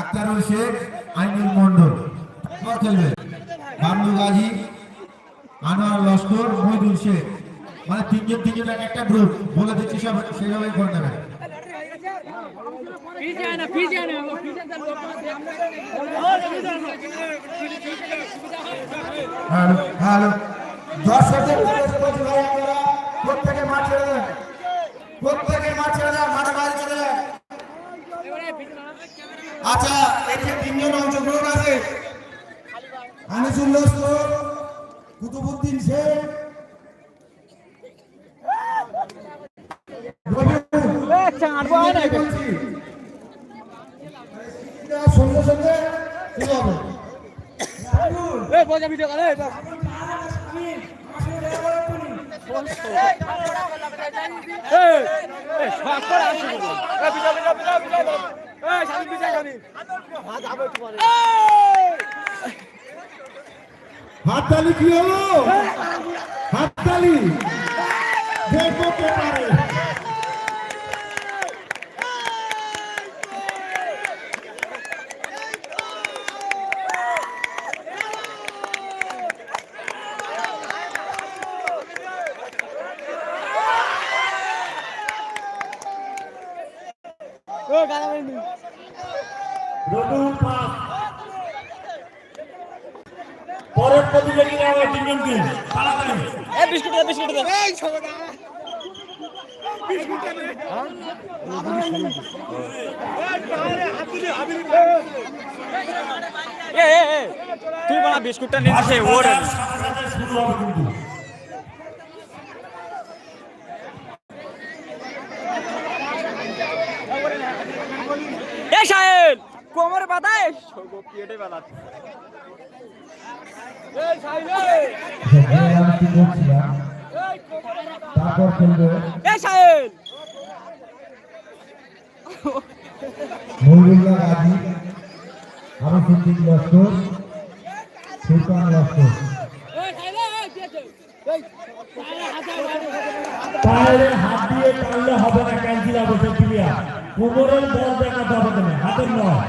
আক্তারুল শেখ আইনুল মন্ডল খেলবে। বাবলু গাজী, আনোয়ার লস্কর মহিদুল শেখ। মানে তিনজন তিনজন এক একটা গ্রুপ বলে দিচ্ছি সব সেভাবেই করে দেবে। প্রত্যেকে মাঠ ছেড়ে দেন। প্রত্যেকে মাঠ ছেড়ে দেন, মাঠে বাইরে চলে যায় আচ্ছা এতে তিনজন অংশগ্রহণ আছে। আনিসুল লস্কর কুতুবুদ্দিন শেখ। সঙ্গে সঙ্গে কি হবে হাততালি কি হলো? হাততালি। দেখো কে পারে রটুল পাস পরের প্রতিযোগীরা আমার টিমজন দিন তাড়াতাড়ি। এ বিস্কুট দে বিস্কুট দে। বিস্কুটটা নিয়ে আচ্ছা, ওর শুরু হবে কিন্তু। কোমর বাতায় সগো পেটে বালাচ্ছে এ সাহেল! আমি কি তারপর খেলবে এ সাহেল মহিবুল্লাহ গাজী আরও সিদ্দিক লস্কর সুলতান লস্কর পায়ের হাত দিয়ে টানলে হবে না ক্যান্সিল সে ক্লিয়ার কোমরের বল দেখাতে হবে তুমি হাতের নয়।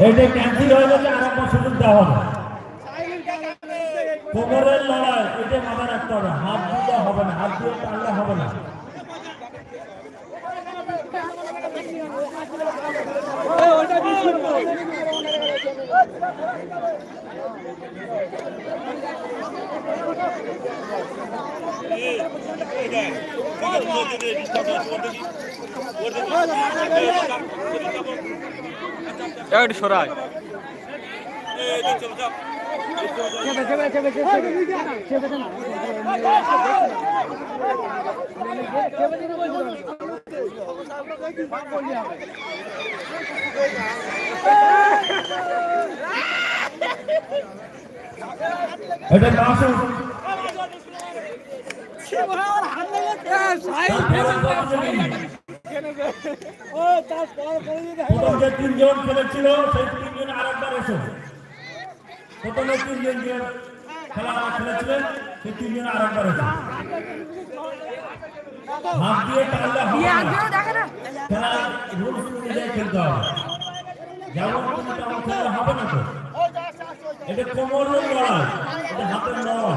এটা ক্যান্সেল হয়ে গেলে আর একবার সুযোগ দেওয়া হবে কোমরের লড়াই এটা মাথায় রাখতে হবে হাত দিতে হবে না হাত দিয়ে টানলে হবে না একটু সরাই। এটা আসুন প্রথম যে তিনজন খেলেছিল সেই তিনজন আরেকবার এসো প্রথমে তিনজন যে খেলা খেলেছিলেন সেই তিনজন আরেকবার এসো হাত দিয়ে টানলে হবে রুলস অনুযায়ী খেলতে হবে। যেমন তুমি তেমন খেললে হবে না তো। এটা কোমরের লড়াই এটা হাতের লড়াই।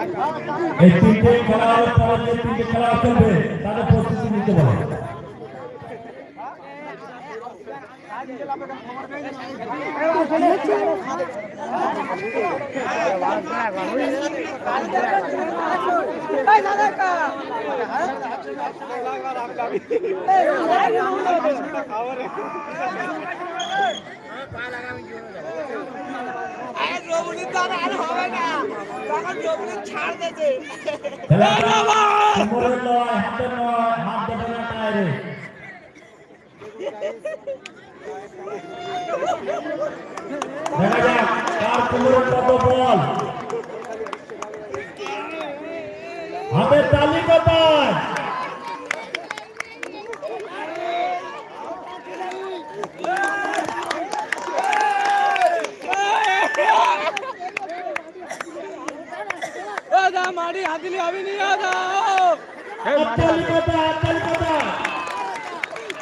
এই তিনটে খেলার পরে যে তিনটে খেলা চলবে তাদের প্রস্তুতি নিতে পারে বল হাতের তালি কোথায় দাদা মারি হাতিলি আমি নিয়ে দাদা হাততালি কোথায় হাততালি কোথায়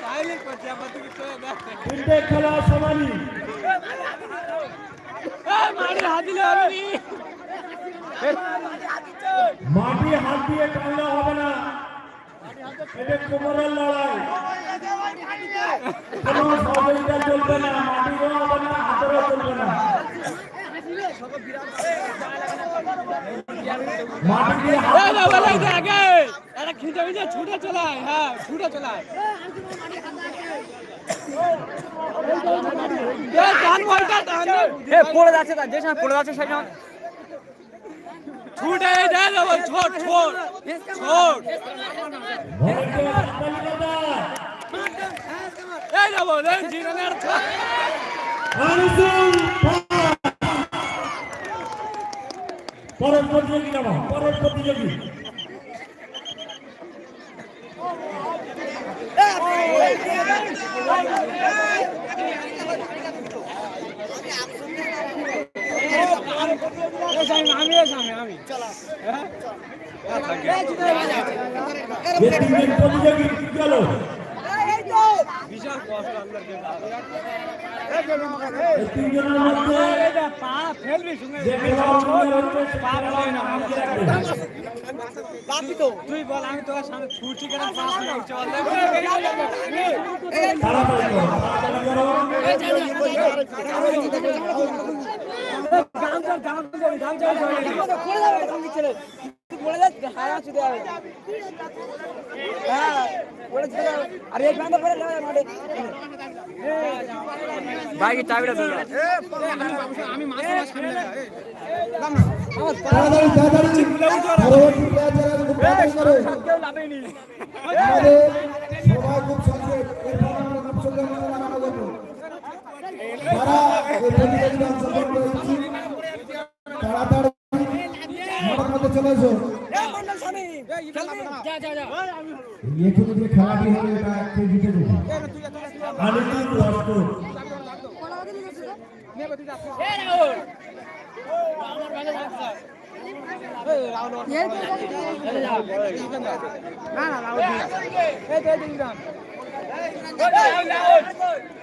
সাইলেন্ট করছে আমার দিকে চলে না তিনটে খেলা সমানই মাটি হাত দিয়ে টানলে হবে না। এটা কোমরের লড়াই। কোনো সহযোগিতা চলবে না মাটিরও হবে না হাতেরও চলবে না। মাটি হাত এই না। বলে আগে। এটা খিঁচে খিঁচে ছুটে চলায় হ্যাঁ ছুটে চলায় এই ডান বলটা ডান এ পড়ে যাচ্ছে যে সময় পড়ে যাচ্ছে সেই সময় ছুটে দেবো ছোট ছোট ছোট? এই এই। পরের নামো পরের প্রতিযোগী আমি আমি তুই বল আমি তোর সামনে ছুটি কেন চল তাড়াতাড়ি করো, তাড়াতাড়ি করো। গান চল গান চল গান চল পড়ে যাবে গান ছেলে পড়ে যাচ্ছে হায়া চাবিটা আমি মাছ মাছ খাই না তাড়াতাড়ি তাড়াতাড়ি পরবর্তী প্লেয়ার যারা আছে খুব তাড়াতাড়ি করো কেউ লাভেনি আমাদের সবাই খুব সংক্ষেপ এরপর আমরা খুব সংক্ষেপ আমাদের নামানো যাবে যারা এই প্রতিযোগিতা অংশগ্রহণ করেছি তাড়াতাড়ি মাঠের মধ্যে চলে এসো যা যা যা এখানে যে খেলাটি হবে এটা কে জিতে দেবে আনিসুল লস্কর। এ সাড়ে সাত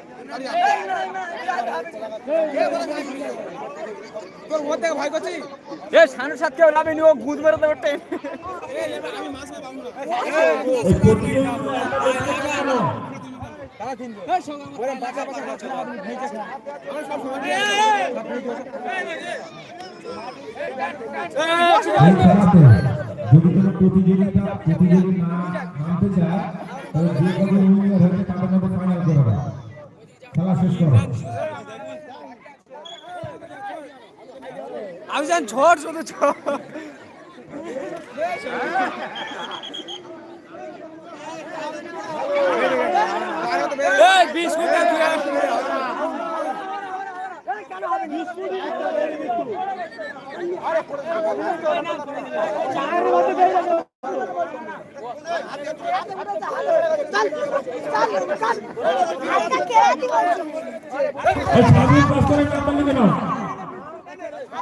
প্রতিযোগিতা প্রতিযোগিতা নামতে চায় তাহলে যে কজন হয়েছে তাদের মধ্যে ফাইনাল করে খেলা শেষ করো জান ছোট শুধু কষ্ট করে কাঁপালি কেন? আমরা দেখেছি, হাত দিয়ে দিয়েছে। বিস্কুট